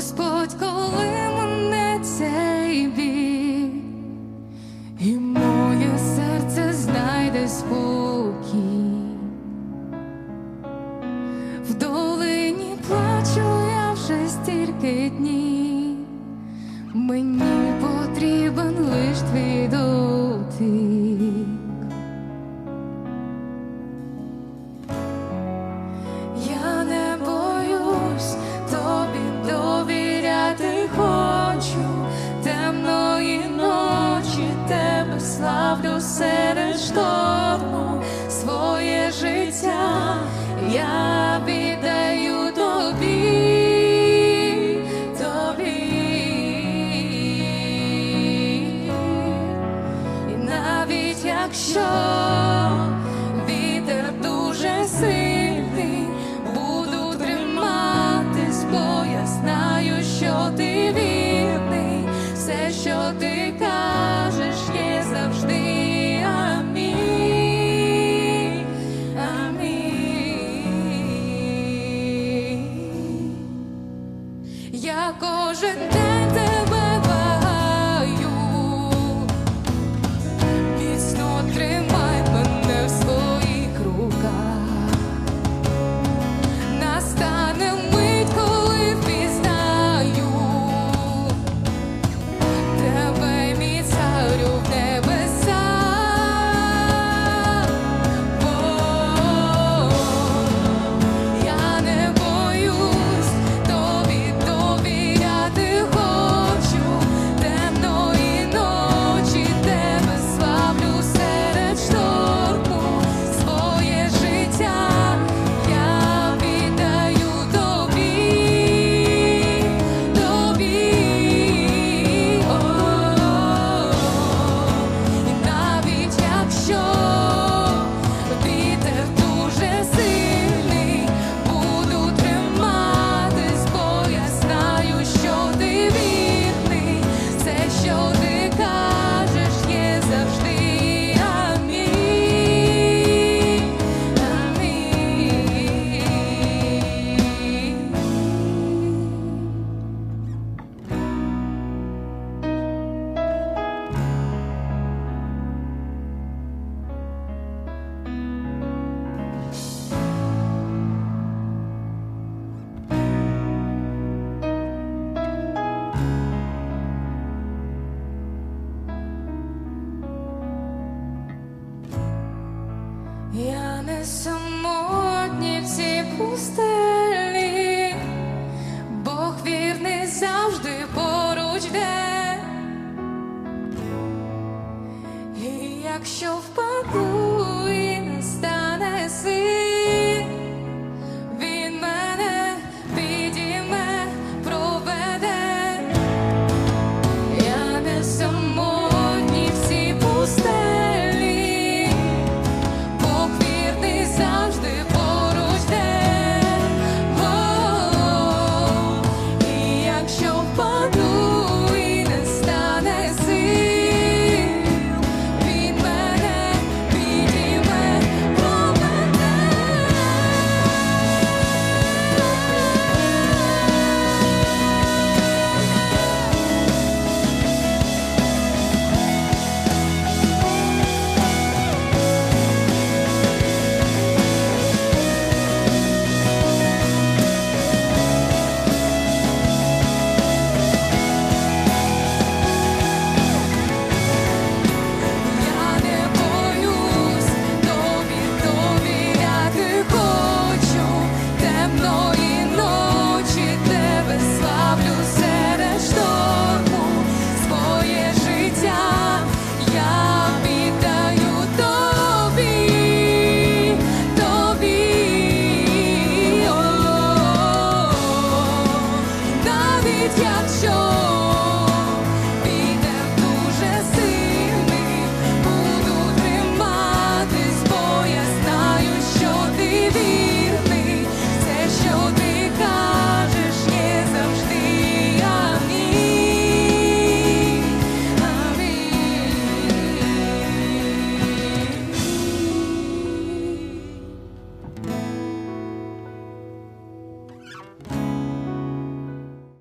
Господь, коли мене цей біль, і моє серце знайде спокій, в долині плачу я вже стільки днів, мені потрібен лиш твій дотик. правду серед шторму своє життя я віддаю тобі, тобі, навіть якщо. самотні в цій пусти. got your.